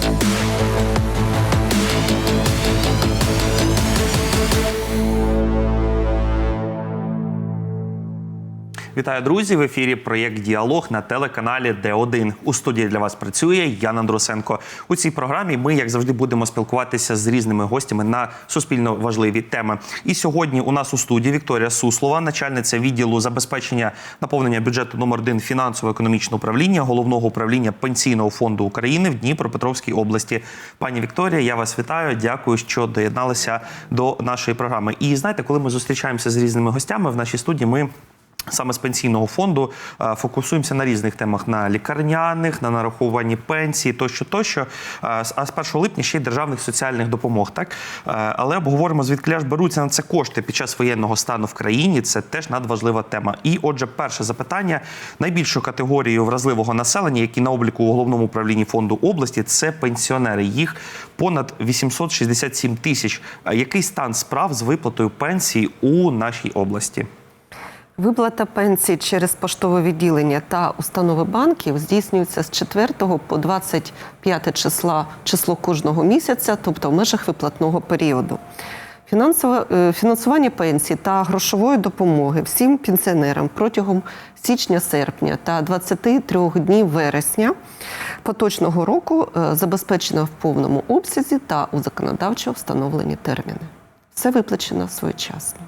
Thank Вітаю, друзі! В ефірі проєкт Діалог на телеканалі Д1. У студії для вас працює Ян Андрусенко. У цій програмі ми, як завжди, будемо спілкуватися з різними гостями на суспільно важливі теми. І сьогодні у нас у студії Вікторія Суслова, начальниця відділу забезпечення наповнення бюджету номер 1 фінансово-економічного управління головного управління пенсійного фонду України в Дніпропетровській області. Пані Вікторія, я вас вітаю. Дякую, що доєдналися до нашої програми. І знаєте, коли ми зустрічаємося з різними гостями в нашій студії, ми. Саме з пенсійного фонду е, фокусуємося на різних темах: на лікарняних, на нарахуванні пенсії, тощо, тощо. Е, А з 1 липня ще й державних соціальних допомог. Так Е, але обговоримо звідки ж беруться на це кошти під час воєнного стану в країні. Це теж надважлива тема. І, отже, перше запитання найбільшою категорією вразливого населення, які на обліку у головному управлінні фонду області, це пенсіонери. Їх понад 867 тисяч. Який стан справ з виплатою пенсії у нашій області? Виплата пенсій через поштове відділення та установи банків здійснюється з 4 по 25 числа число кожного місяця, тобто в межах виплатного періоду. Фінансове фінансування пенсій та грошової допомоги всім пенсіонерам протягом січня-серпня та 23 днів вересня поточного року е, забезпечено в повному обсязі та у законодавчо встановлені терміни. Все виплачено своєчасно.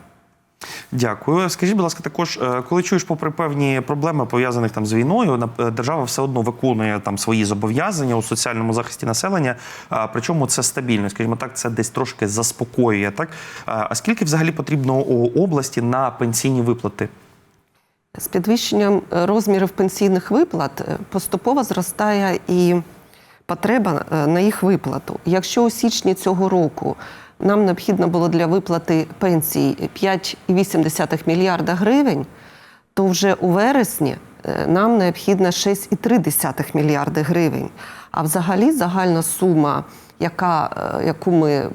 Дякую. Скажіть, будь ласка, також е, коли чуєш попри певні проблеми пов'язаних там з війною, е, держава все одно виконує там свої зобов'язання у соціальному захисті населення. Причому це стабільно, скажімо так, це десь трошки заспокоює. Так А скільки взагалі потрібно у області на пенсійні виплати? З підвищенням е, розмірів пенсійних виплат поступово зростає і потреба на їх виплату. Якщо у січні цього року нам необхідно було для виплати пенсій 5,8 мільярда гривень, то вже у вересні е, нам необхідно 6,3 мільярди гривень. А взагалі загальна сума, яка, е, яку ми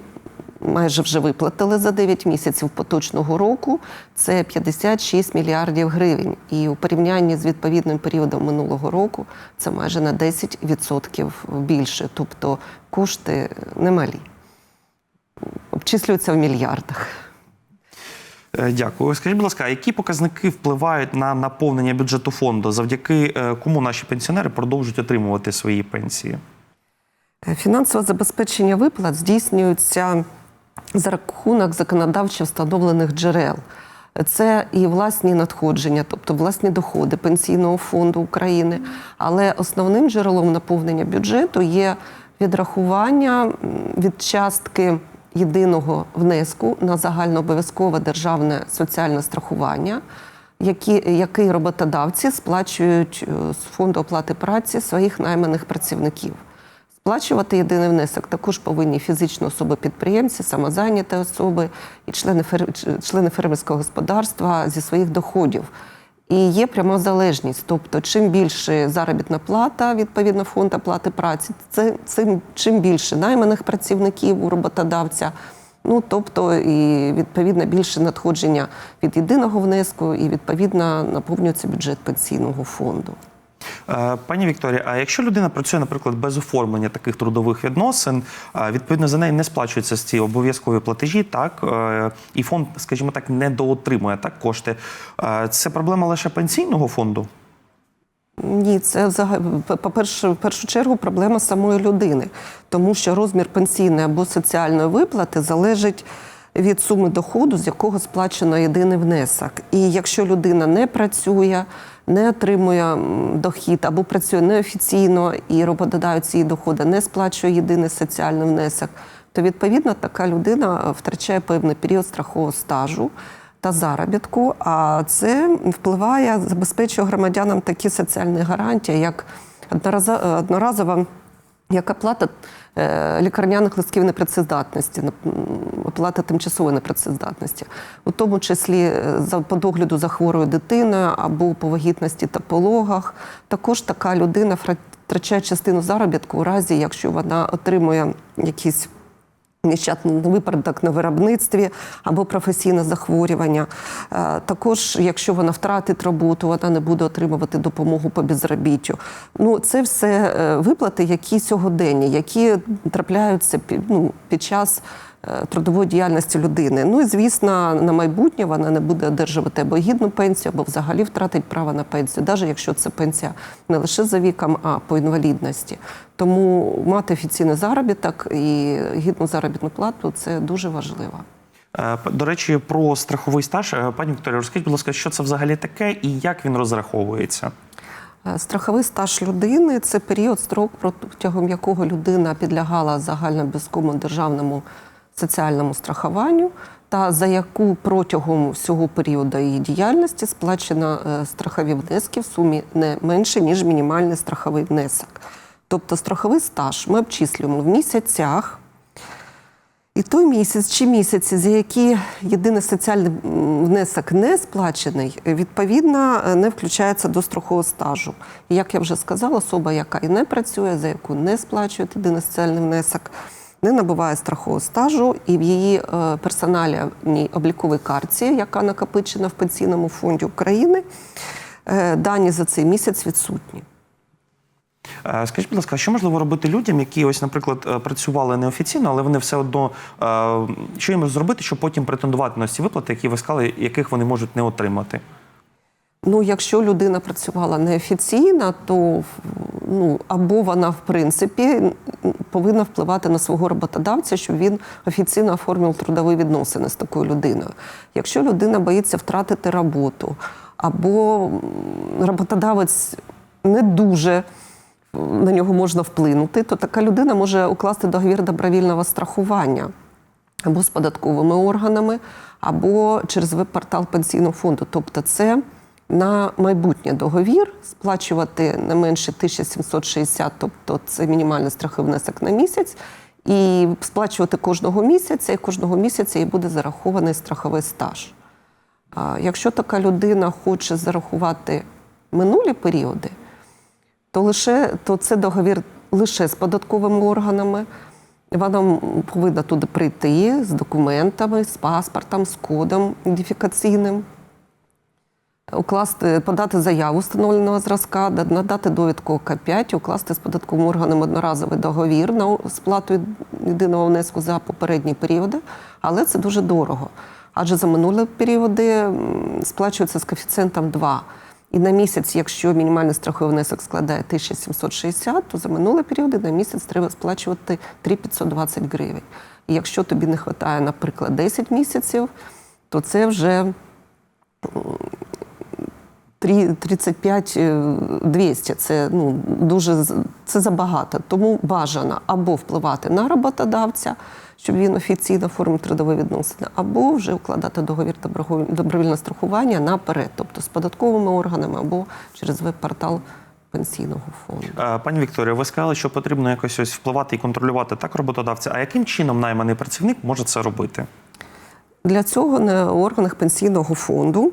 майже вже виплатили за 9 місяців поточного року, це 56 мільярдів гривень. І у порівнянні з відповідним періодом минулого року це майже на 10% більше. Тобто кошти немалі. Обчислюються в мільярдах. Е, Дякую. Скажіть, будь ласка, які показники впливають на наповнення бюджету фонду, завдяки е, кому наші пенсіонери продовжують отримувати свої пенсії? Фінансове забезпечення виплат здійснюється за рахунок законодавчо встановлених джерел. Це і власні надходження, тобто власні доходи Пенсійного фонду України. Але основним джерелом наповнення бюджету є відрахування від частки єдиного внеску на загальнообов'язкове державне соціальне страхування, які, який роботодавці сплачують е, з фонду оплати праці своїх найманих працівників. Сплачувати єдиний внесок також повинні фізичні особи-підприємці, самозайняті особи і члени, фер... члени фермерського господарства зі своїх доходів. І є пряма залежність. Тобто, чим більше заробітна плата, відповідно, фонд оплати праці, це цим чим більше найманих працівників у роботодавця. Ну тобто, і відповідно більше надходження від єдиного внеску, і відповідно наповнюється бюджет пенсійного фонду. Е, Пані Вікторія, а якщо людина працює, наприклад, без оформлення таких трудових відносин, е, відповідно за неї не сплачуються ці обов'язкові платежі, так е, і фонд, скажімо так, не доотримує так кошти. Це проблема лише пенсійного фонду. Ні, це взага- по-перше, в першу чергу проблема самої людини, тому що розмір пенсійної або соціальної виплати залежить від суми доходу, з якого сплачено єдиний внесок. І якщо людина не працює, не отримує дохід або працює неофіційно і роботодавець її доходи не сплачує єдиний соціальний внесок, то відповідно така людина втрачає певний період страхового стажу та заробітку. А це впливає, забезпечує громадянам такі соціальні гарантії, як одноразова як оплата е, лікарняних листків непрацездатності, оплата тимчасової непрацездатності, у тому числі е, по догляду за хворою дитиною або по вагітності та пологах. Також така людина втрачає частину заробітку у разі, якщо вона отримує якісь Нещасний випадок на виробництві або професійне захворювання. Е, Також, якщо вона втратить роботу, вона не буде отримувати допомогу по безробіттю. Ну, це все е, виплати, які сьогоденні, які трапляються під, ну, під час трудової діяльності людини. Ну і звісно, на майбутнє вона не буде одержувати або гідну пенсію, або взагалі втратить право на пенсію, навіть якщо це пенсія не лише за віком, а по інвалідності. Тому мати офіційний заробіток і гідну заробітну плату це дуже важливо. Е, До речі, про страховий стаж. Е, Пані Вікторія, розкажіть, будь ласка, що це взагалі таке і як він розраховується? Е, Страховий стаж людини це період строк, протягом якого людина підлягала загальнообов'язковому державному соціальному страхуванню, та за яку протягом всього періоду її діяльності сплачено е, страхові внески в сумі не менше, ніж мінімальний страховий внесок. Тобто страховий стаж ми обчислюємо в місяцях. І той місяць чи місяці, за які єдиний соціальний внесок не сплачений, відповідно не включається до страхового стажу. І як я вже сказала, особа, яка і не працює, за яку не сплачують єдиний соціальний внесок, не набуває страхового стажу, і в її е, персональній обліковій картці, яка накопичена в пенсійному фонді України, е, дані за цей місяць відсутні. Е, Скажіть, будь ласка, що можливо робити людям, які ось, наприклад, працювали неофіційно, але вони все одно що їм зробити, щоб потім претендувати на ці виплати, які ви сказали, яких вони можуть не отримати? Ну, якщо людина працювала неофіційно, то ну або вона в принципі повинна впливати на свого роботодавця, щоб він офіційно оформив трудові відносини з такою людиною. Якщо людина боїться втратити роботу, або роботодавець не дуже на нього можна вплинути, то така людина може укласти договір добровільного страхування або з податковими органами, або через веб-портал пенсійного фонду. Тобто, це на майбутнє договір сплачувати не менше 1760, тобто це мінімальний страховий внесок на місяць, і сплачувати кожного місяця, і кожного місяця і буде зарахований страховий стаж. Якщо така людина хоче зарахувати минулі періоди, то лише то це договір лише з податковими органами. Вона повинна туди прийти з документами, з паспортом, з кодом ідентифікаційним, укласти, подати заяву встановленого зразка, надати довідку ОК-5, укласти з податковим органом одноразовий договір на сплату єдиного внеску за попередні періоди, але це дуже дорого. Адже за минулі періоди сплачується з коефіцієнтом 2. І на місяць, якщо мінімальний страховий внесок складає 1760, то за минулі періоди на місяць треба сплачувати 3520 гривень. І якщо тобі не вистачає, наприклад, 10 місяців, то це вже 35 200 це ну дуже це забагато. Тому бажано або впливати на роботодавця, щоб він офіційно оформив трудові відносини, або вже укладати договір добровільне страхування наперед, тобто з податковими органами або через веб-портал пенсійного фонду. Е, Пані Вікторія, ви сказали, що потрібно якось ось впливати і контролювати так роботодавця. А яким чином найманий працівник може це робити? Для цього на органах пенсійного фонду е,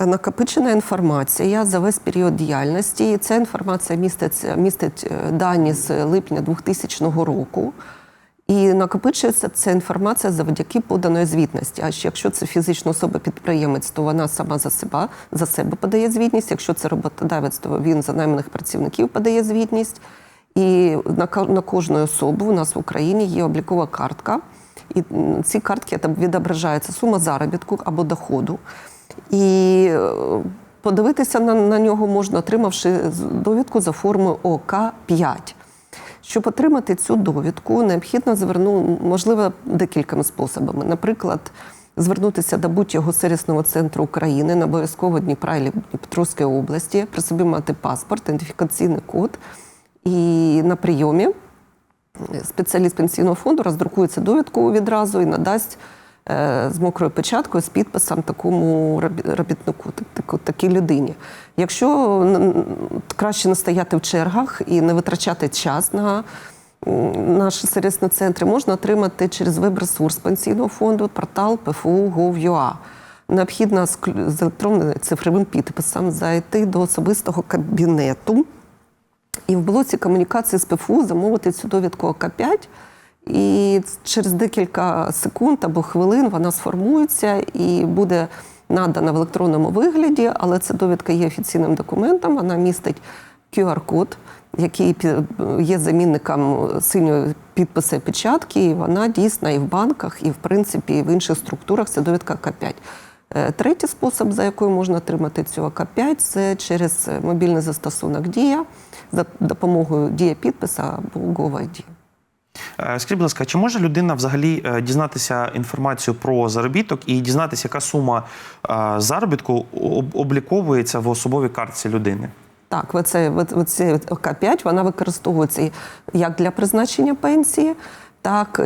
накопичена інформація за весь період діяльності. І ця інформація містить, містить е, дані з липня 2000 року. І накопичується ця інформація завдяки поданої звітності. А якщо це фізична особа-підприємець, то вона сама за себе, за себе подає звітність. Якщо це роботодавець, то він за найманих працівників подає звітність. І на кожну особу у нас в Україні є облікова картка. І ці картки там відображається сума заробітку або доходу. І е, подивитися на, на нього можна, отримавши довідку за формою ОК-5. Щоб отримати цю довідку, необхідно зверну, можливо, декількома способами. Наприклад, звернутися до будь-якого сервісного центру України на обов'язково Дніпра і Дніпропетровської області, при собі мати паспорт, ідентифікаційний код. І на прийомі спеціаліст пенсійного фонду роздрукує цю довідку відразу і надасть з мокрою печаткою з підписом такому робітнику, так- так- такій людині. Якщо краще не стояти в чергах і не витрачати час на наші сервісні центри, можна отримати через веб-ресурс пенсійного фонду, портал PFU.gov.ua. Необхідно з клю- з електронним цифровим підписом зайти до особистого кабінету і в блоці комунікації з ПФУ замовити цю довідку ОК-5 І через декілька секунд або хвилин вона сформується і буде надана в електронному вигляді, але ця довідка є офіційним документом. Вона містить QR-код, який є замінником синьої підписи печатки, і вона дійсна і в банках, і в принципі і в інших структурах. Це довідка К5. Е, Третій спосіб, за якою можна отримати цю АК5, це через мобільний застосунок Дія за допомогою Дія підписа або GoVID. Е, Скажіть, будь ласка, чи може людина взагалі е, дізнатися інформацію про заробіток і дізнатися, яка сума е, заробітку обліковується в особовій картці людини? Так, оце, оце ОК5 вона використовується як для призначення пенсії, так і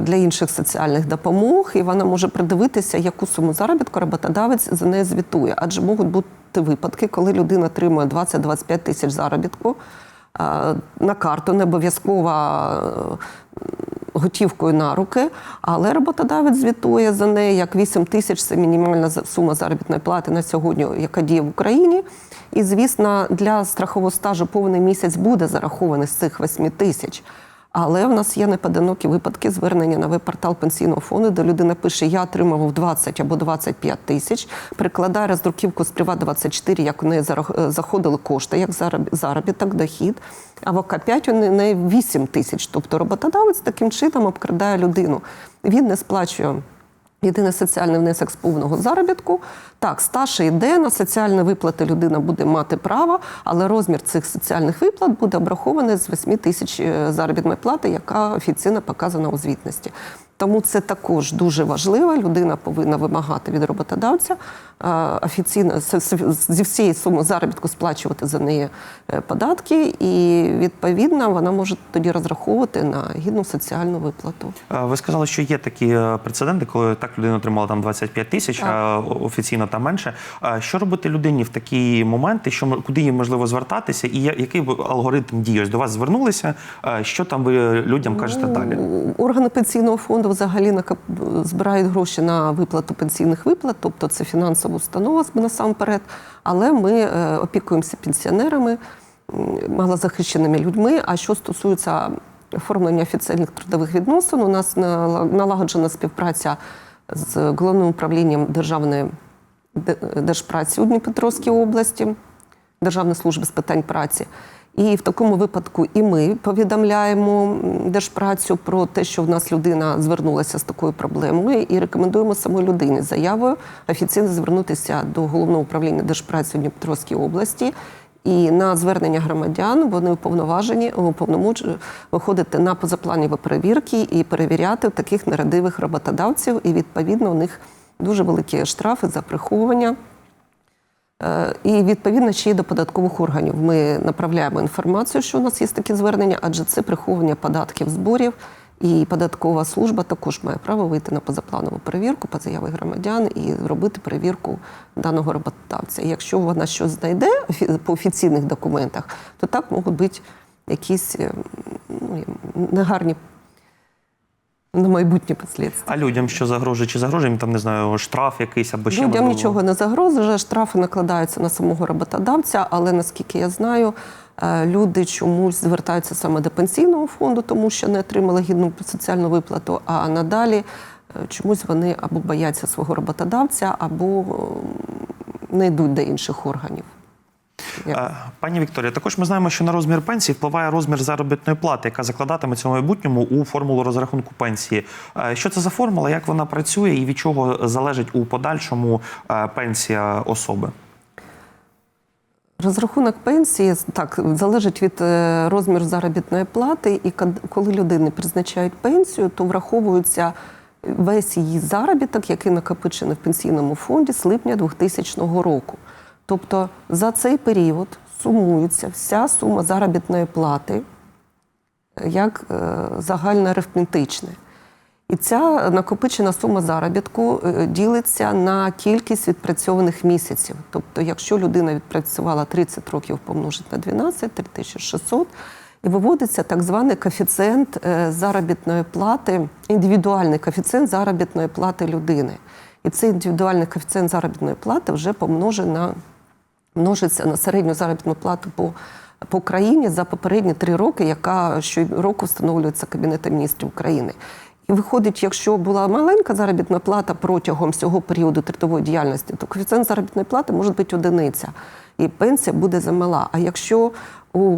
для інших соціальних допомог. І вона може придивитися, яку суму заробітку роботодавець за неї звітує. Адже можуть бути випадки, коли людина отримує 20-25 тисяч заробітку на карту, не обов'язково е, готівкою на руки, але роботодавець звітує за неї як 8 тисяч це мінімальна сума заробітної плати на сьогодні, яка діє в Україні. І, звісно, для страхового стажу повний місяць буде зарахований з цих 8 тисяч. Але в нас є непоодинокі випадки звернення на веб-портал пенсійного фонду, де людина пише: Я отримував 20 або 25 тисяч, прикладає роздруківку з Приват24, як у неї е, заходили кошти, як зароб- заробіток, дохід. А в ОК5 у неї 8 тисяч. Тобто роботодавець таким чином обкрадає людину. Він не сплачує. Єдиний соціальний внесок з повного заробітку. Так, стаж йде на соціальні виплати людина буде мати право, але розмір цих соціальних виплат буде обрахований з 8 тисяч е, заробітної плати, яка офіційно показана у звітності. Тому це також дуже важливо. Людина повинна вимагати від роботодавця е, офіційно зі всієї суми заробітку сплачувати за неї е, податки, і відповідно вона може тоді розраховувати на гідну соціальну виплату. Ви сказали, що є такі е, прецеденти, коли так людина отримала там 25 тисяч, а офіційно там менше. Що робити людині в такі моменти? Що куди їй можливо звертатися, і який алгоритм дії? Ось До вас звернулися. Що там ви людям кажете далі? Органи пенсійного фонду взагалі збирають гроші на виплату пенсійних виплат, тобто це фінансова установа насамперед. Але ми е, опікуємося пенсіонерами, малозахищеними людьми. А що стосується оформлення офіційних трудових відносин, у нас нала- налагоджена співпраця з головним управлінням державної держпраці у Дніпропетровській області. Державної служби з питань праці. І в такому випадку і ми повідомляємо держпрацю про те, що в нас людина звернулася з такою проблемою, і рекомендуємо самій людині заявою офіційно звернутися до головного управління держпраці у Дніпропетровській області. І на звернення громадян вони уповноважені уповномоч- виходити на позапланові перевірки і перевіряти таких нерадивих роботодавців. І відповідно у них дуже великі штрафи за приховування. Е, І відповідно ще й до податкових органів ми направляємо інформацію, що у нас є такі звернення, адже це приховування податків зборів. І податкова служба також має право вийти на позапланову перевірку по заяві громадян і робити перевірку даного роботодавця. І якщо вона щось знайде по офіційних документах, то так можуть бути якісь е, ну, негарні на майбутнє послідства. А людям що загрожує? Чи загрожує їм там не знаю штраф якийсь або ще Людям можливо? нічого не загрожує, штрафи накладаються на самого роботодавця, але наскільки я знаю, е, люди чомусь звертаються саме до пенсійного фонду, тому що не отримали гідну соціальну виплату, а надалі е, чомусь вони або бояться свого роботодавця, або не йдуть до інших органів. Пані Вікторія, також ми знаємо, що на розмір пенсії впливає розмір заробітної плати, яка закладатиметься в майбутньому у формулу розрахунку пенсії. Що це за формула, як вона працює і від чого залежить у подальшому пенсія особи? Розрахунок пенсії так залежить від е, розміру заробітної плати, і коли людини призначають пенсію, то враховується весь її заробіток, який накопичений в пенсійному фонді з липня 2000 року. Тобто за цей період сумується вся сума заробітної плати е, як е, загальне арифметичне. І ця накопичена сума заробітку е, ділиться на кількість відпрацьованих місяців. Тобто, якщо людина відпрацювала 30 років помножить на 12, 3600, і виводиться так званий коефіцієнт заробітної плати, індивідуальний коефіцієнт заробітної плати людини. І цей індивідуальний коефіцієнт заробітної плати вже помножить на множиться на середню заробітну плату по по країні за попередні три роки, яка щороку встановлюється Кабінетом міністрів України. І виходить, якщо була маленька заробітна плата протягом всього періоду трудової діяльності, то коефіцієнт заробітної плати може бути одиниця, і пенсія буде замала. А якщо у,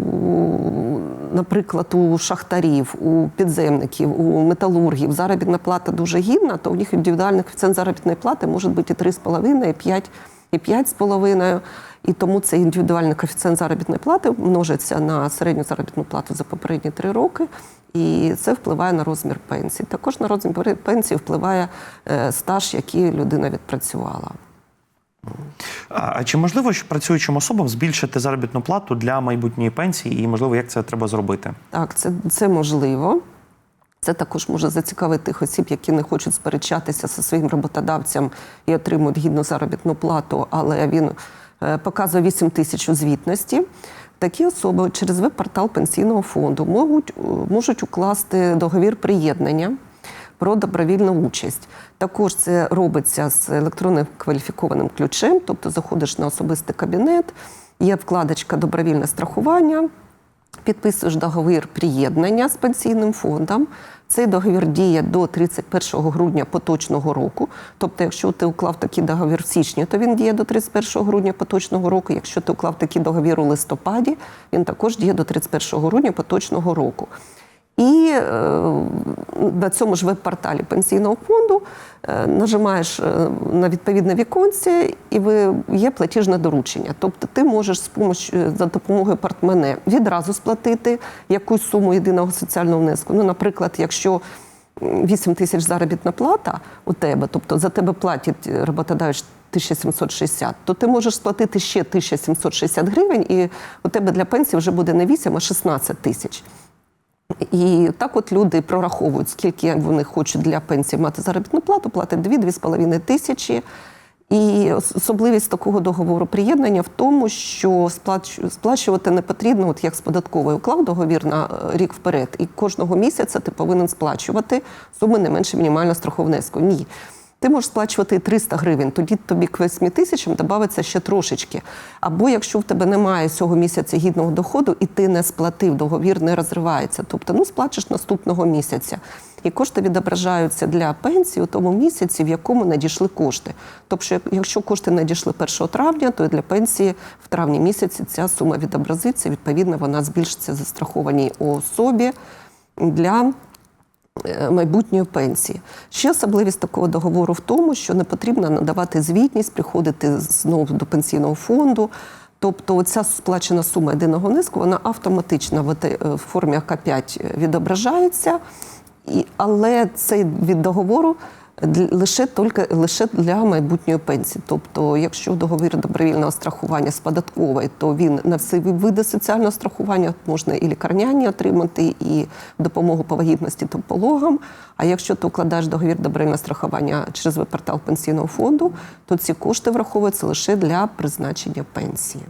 наприклад, у шахтарів, у підземників, у металургів заробітна плата дуже гідна, то у них індивідуальний коефіцієнт заробітної плати може бути і 3,5, і 5, і 5,5. І тому цей індивідуальний коефіцієнт заробітної плати множиться на середню заробітну плату за попередні три роки, і це впливає на розмір пенсії. Також на розмір пенсії впливає е, стаж, який людина відпрацювала. А а чи можливо, що працюючим особам збільшити заробітну плату для майбутньої пенсії, і можливо, як це треба зробити? Так, це, це можливо. Це також може зацікавити тих осіб, які не хочуть сперечатися зі своїм роботодавцем і отримують гідну заробітну плату, але він е, показує 8 тисяч у звітності. Такі особи через веб-портал пенсійного фонду можуть, е, можуть укласти договір приєднання про добровільну участь. Також це робиться з електронним кваліфікованим ключем, тобто заходиш на особистий кабінет, є вкладочка добровільне страхування, підписуєш договір приєднання з пенсійним фондом. Цей договір діє до 31 грудня поточного року. Тобто, якщо ти уклав такий договір в січні, то він діє до 31 грудня поточного року. Якщо ти уклав такий договір у листопаді, він також діє до 31 грудня поточного року. І е, на цьому ж веб-порталі пенсійного фонду е, нажимаєш е, на відповідне віконце, і є платіжне доручення. Тобто ти можеш з помощ- за допомогою портмоне відразу сплатити якусь суму єдиного соціального внеску. Ну, наприклад, якщо 8 тисяч заробітна плата у тебе, тобто за тебе платять роботодавець 1760, то ти можеш сплатити ще 1760 гривень, і у тебе для пенсії вже буде не 8, а 16 тисяч. І так от люди прораховують, скільки вони хочуть для пенсії мати заробітну плату, платять 2-2,5 тисячі. І особливість такого договору приєднання в тому, що сплач- сплачувати не потрібно, от як з податковою уклав договір на е, рік вперед, і кожного місяця ти повинен сплачувати суми не менше мінімального страховнеску. Ні. Ти можеш сплачувати 300 гривень, тоді тобі к 8 тисячам додається ще трошечки. Або якщо в тебе немає цього місяця гідного доходу і ти не сплатив, договір не розривається. Тобто, ну сплачеш наступного місяця. І кошти відображаються для пенсії у тому місяці, в якому надійшли кошти. Тобто, як- якщо кошти надійшли 1 травня, то для пенсії в травні місяці ця сума відобразиться. Відповідно, вона збільшиться застрахованій особі для майбутньої пенсії. Ще особливість такого договору в тому, що не потрібно надавати звітність, приходити знову до пенсійного фонду. Тобто ця сплачена сума єдиного низку, вона автоматично в формі АК5 відображається, але цей від договору лише тільки лише для майбутньої пенсії. Тобто, якщо договір добровільного страхування з податкової, то він на всі види соціального страхування можна і лікарняні отримати, і допомогу по вагітності та пологам. А якщо ти укладаєш договір добровільного страхування через веб-портал пенсійного фонду, то ці кошти враховуються лише для призначення пенсії.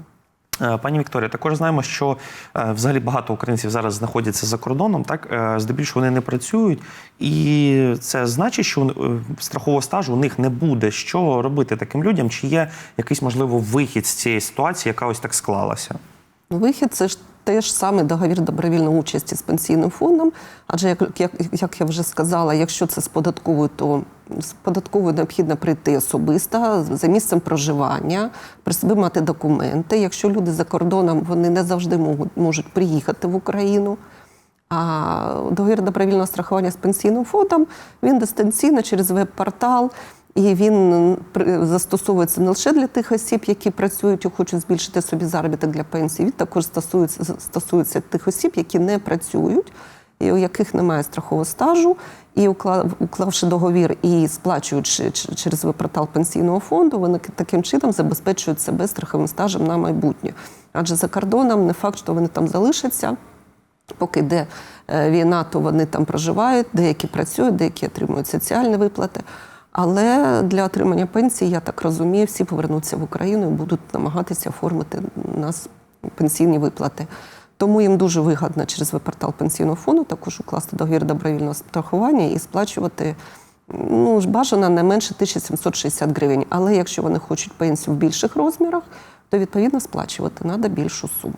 Е, Пані Вікторія, також знаємо, що е, взагалі багато українців зараз знаходяться за кордоном, так е, здебільшого вони не працюють, і це значить, що страхового стажу у них не буде. Що робити таким людям? Чи є якийсь можливо вихід з цієї ситуації, яка ось так склалася? Вихід це ж теж саме договір добровільної участі з пенсійним фондом. Адже як, як, як я вже сказала, якщо це з податковою, то з податковою необхідно прийти особисто за місцем проживання, при собі мати документи. Якщо люди за кордоном вони не завжди можуть, можуть приїхати в Україну. А договір добровільного страхування з пенсійним фондом він дистанційно через веб-портал. І він застосовується не лише для тих осіб, які працюють і хочуть збільшити собі заробіток для пенсії. Він також стосується, стосується тих осіб, які не працюють, і у яких немає страхового стажу, і уклавши договір і сплачуючи через веб-портал пенсійного фонду, вони таким чином забезпечують себе страховим стажем на майбутнє. Адже за кордоном не факт, що вони там залишаться. Поки йде е, війна, то вони там проживають, деякі працюють, деякі отримують соціальні виплати. Але для отримання пенсії, я так розумію, всі повернуться в Україну і будуть намагатися оформити нас пенсійні виплати. Тому їм дуже вигідно через веб-портал пенсійного фонду також укласти договір добровільного страхування і сплачувати ну, бажано не менше 1760 гривень. Але якщо вони хочуть пенсію в більших розмірах, то відповідно сплачувати треба більшу суму.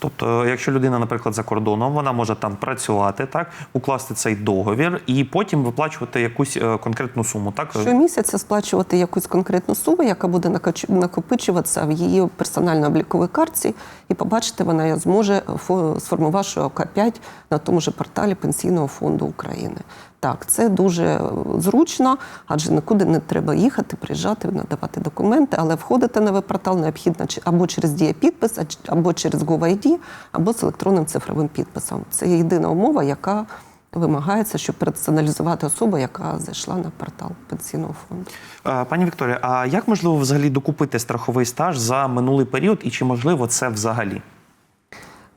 Тобто, якщо людина, наприклад, за кордоном, вона може там працювати, так укласти цей договір і потім виплачувати якусь е, конкретну суму. Так Щомісяця сплачувати якусь конкретну суму, яка буде накопичуватися в її персонально-обліковій картці, і побачити вона зможе фо- сформувавши ОК-5 на тому ж порталі Пенсійного фонду України. Так, це дуже е, зручно, адже нікуди не треба їхати, приїжджати, надавати документи, але входити на веб-портал необхідно або через дієпідпис, або через GovID, або з електронним цифровим підписом. Це єдина умова, яка вимагається, щоб персоналізувати особу, яка зайшла на портал пенсійного фонду. Е, Пані Вікторія, а як можливо взагалі докупити страховий стаж за минулий період, і чи можливо це взагалі?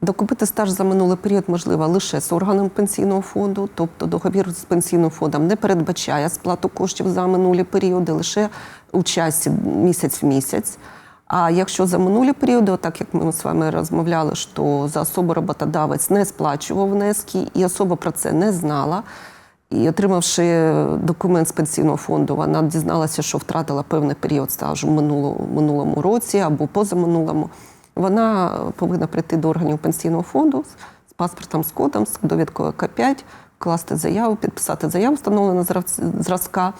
Докупити стаж за минулий період можливо лише з органом пенсійного фонду, тобто договір з пенсійним фондом не передбачає сплату коштів за минулі періоди, лише у часі місяць в місяць. А якщо за минулі періоди, так як ми з вами розмовляли, що за особу роботодавець не сплачував внески, і особа про це не знала. І отримавши документ з пенсійного фонду, вона дізналася, що втратила певний період стажу в минулому, році або позаминулому. Вона повинна прийти до органів пенсійного фонду з- паспортом, з кодом, з довідкою К5, вкласти заяву, підписати заяву встановленого зразка,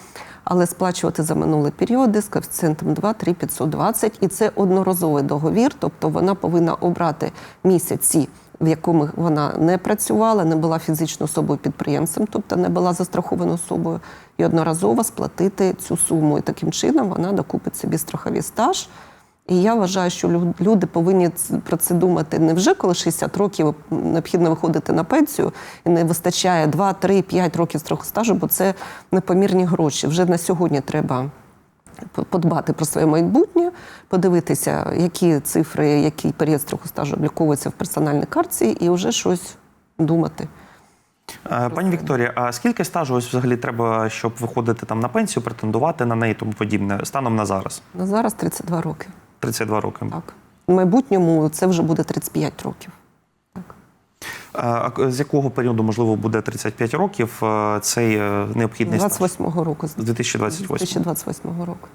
але сплачувати за минулі періоди з коефіцієнтом 2, 3, 520. І це одноразовий договір, тобто вона повинна обрати місяці, в якому вона не працювала, не була фізичною особою підприємцем, тобто не була застрахованою особою, і одноразово сплатити цю суму. І таким чином вона докупить собі страховий стаж. І я вважаю, що люди повинні про це думати не вже коли 60 років необхідно виходити на пенсію і не вистачає 2, 3, 5 років страху стажу, бо це непомірні гроші. Вже на сьогодні треба подбати про своє майбутнє, подивитися, які цифри, який період страху стажу обліковується в персональній картці, і вже щось думати. Е, Пані Вікторія, а скільки стажу ось взагалі треба, щоб виходити там на пенсію, претендувати на неї тому подібне станом на зараз? На зараз 32 роки. 32 роки. Так. В майбутньому це вже буде 35 років. Так. З якого періоду, можливо, буде 35 років цей е, необхідний стаж? 28-го року. З 2028. 2028 року.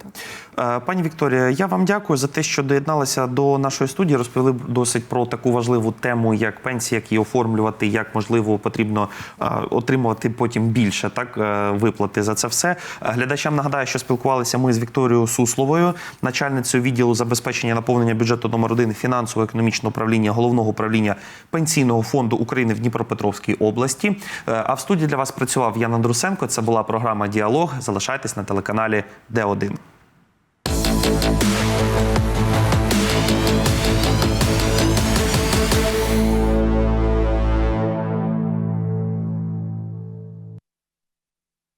Так. Пані Вікторія, я вам дякую за те, що доєдналися до нашої студії. Розповіли досить про таку важливу тему, як пенсія, як її оформлювати, як можливо потрібно отримувати потім більше так е, виплати за це все. Глядачам нагадаю, що спілкувалися ми з Вікторією Сусловою, начальницею відділу забезпечення наповнення бюджету номер 1 фінансово-економічного управління головного управління пенсійного фонду України в Дніпропетровській області. Е, А в студії для вас працював Ян Андрусенко. Це була програма Діалог. Залишайтесь на телеканалі Д1.